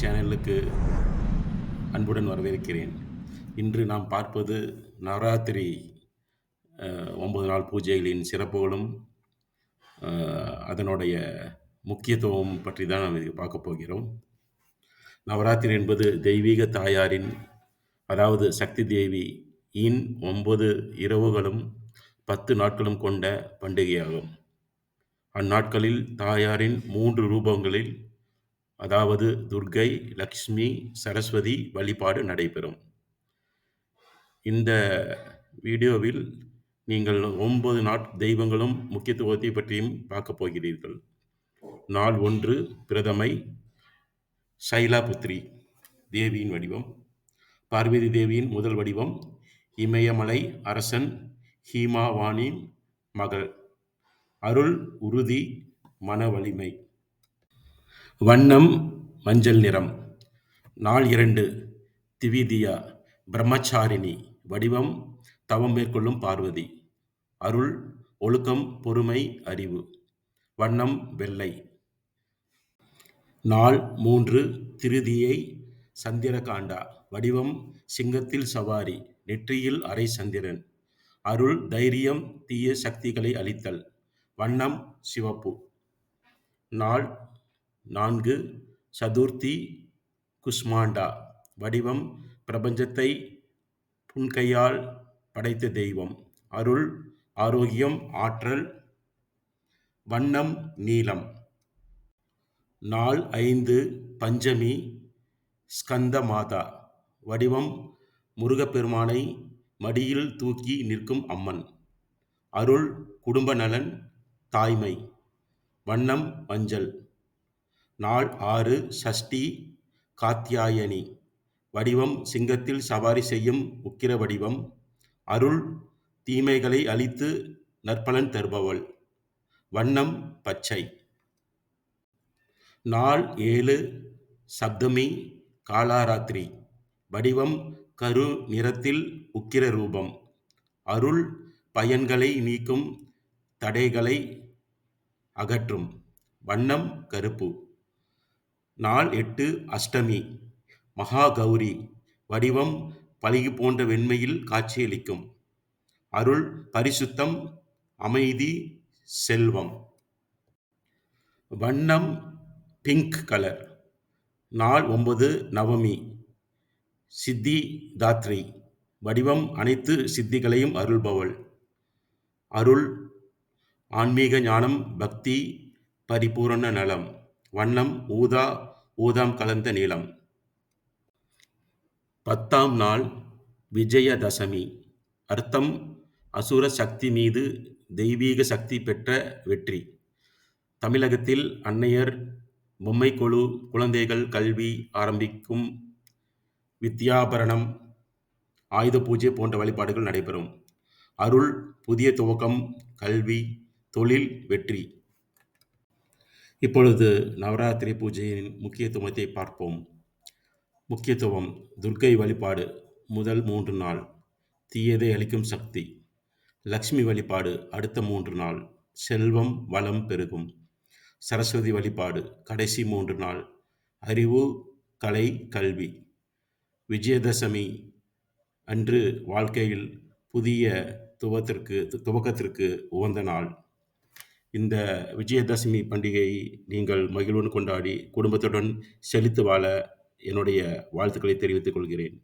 சேனலுக்கு அன்புடன் வரவேற்கிறேன். இன்று நாம் பார்ப்பது நவராத்திரி ஒன்பது நாள் பூஜைகளின் சிறப்புகளும் அதனுடைய முக்கியத்துவம் பற்றி தான் நாம் பார்க்க போகிறோம். நவராத்திரி என்பது தெய்வீக தாயாரின் அதாவது சக்தி தேவியின் ஒன்பது இரவுகளும் பத்து நாட்களும் கொண்ட பண்டிகையாகும். அந்நாட்களில் தாயாரின் மூன்று ரூபங்களில் அதாவது துர்க்கை லக்ஷ்மி சரஸ்வதி வழிபாடு நடைபெறும். இந்த வீடியோவில் நீங்கள் ஒன்பது நாட் தெய்வங்களும் முக்கியத்துவத்தை பற்றியும் பார்க்க போகிறீர்கள். நாள் ஒன்று பிரதமை சைலாபுத்ரி தேவியின் வடிவம் பார்வதி தேவியின் முதல் வடிவம் இமயமலை அரசன் ஹீமாவானின் மகள் அருள் உறுதி மன வலிமை. வண்ணம் மஞ்சள் நிறம். நாள் இரண்டு திவிதியா பிரம்மச்சாரிணி வடிவம் தவம் மேற்கொள்ளும் பார்வதி. அருள் ஒழுக்கம் பொறுமை அறிவு. வண்ணம் வெள்ளை. நாள் மூன்று திருதியை சந்திரகாண்டா. வடிவம் சிங்கத்தில் சவாரி நெற்றியில் அரை சந்திரன். அருள் தைரியம் தீய சக்திகளை அளித்தல். வண்ணம் சிவப்பு. நாள் நான்கு சதுர்த்தி குஸ்மாண்டா வடிவம் பிரபஞ்சத்தை புன்கையால் படைத்த தெய்வம். அருள் ஆரோக்கியம் ஆற்றல் வண்ணம் நீலம் நாள் ஐந்து பஞ்சமி ஸ்கந்த மாதா வடிவம் முருகப்பெருமானை மடியில் தூக்கி நிற்கும் அம்மன். அருள் குடும்ப நலன் தாய்மை. வண்ணம் மஞ்சள். நாள் ஆறு சஷ்டி காத்யாயனி வடிவம் சிங்கத்தில் சவாரி செய்யும் உக்கிர வடிவம். அருள் தீமைகளை அழித்து நற்பலன் தருபவள். வண்ணம் பச்சை. நாள் ஏழு சப்தமி காலாராத்திரி. வடிவம் கரு நிறத்தில் உக்கிர ரூபம். அருள் பயன்களை நீக்கும் தடைகளை அகற்றும். வண்ணம் கருப்பு. நாள் எட்டு அஷ்டமி. மகாகௌரி வடிவம் பழகி போன்ற வெண்மையில் காட்சியளிக்கும். அருள் பரிசுத்தம் அமைதி செல்வம். வண்ணம் பிங்க் கலர். நாள் ஒன்பது நவமி. சித்தி தாத்ரி. வடிவம் அனைத்து சித்திகளையும் அருள்பவள். அருள் ஆன்மீக ஞானம் பக்தி பரிபூரண நலம். வண்ணம் ஊதா ஊதாம் கலந்த நீளம். பத்தாம் நாள் விஜயதசமி. அர்த்தம் அசுர சக்தி மீது தெய்வீக சக்தி பெற்ற வெற்றி. தமிழகத்தில் அன்னையர் பொம்மை குழு குழந்தைகள் கல்வி ஆரம்பிக்கும் வித்யாபரணம் ஆயுத பூஜை போன்ற வழிபாடுகள் நடைபெறும். அருள் புதிய துவக்கம் கல்வி தொழில் வெற்றி. இப்பொழுது நவராத்திரி பூஜையின் முக்கியத்துவத்தை பார்ப்போம். முக்கியத்துவம் துர்க்கை வழிபாடு முதல் மூன்று நாள். தீயதை அளிக்கும் சக்தி. லக்ஷ்மி வழிபாடு அடுத்த மூன்று நாள். செல்வம் வளம் பெருகும். சரஸ்வதி வழிபாடு கடைசி மூன்று நாள். அறிவு கலை கல்வி. விஜயதசமி அன்று வாழ்க்கையில் புதிய துவத்திற்கு துவக்கத்திற்கு உகந்த நாள். இந்த விஜயதசமி பண்டிகையை நீங்கள் மகிழ்வுடன் கொண்டாடி குடும்பத்துடன் செழித்து வாழ என்னுடைய வாழ்த்துக்களை தெரிவித்துக் கொள்கிறேன்.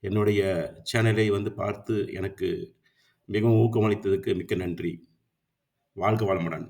என்னுடைய சேனலை வந்து பார்த்து எனக்கு மிகவும் ஊக்கமளித்ததுக்கு மிக்க நன்றி. வாழ்க வளமுடன்.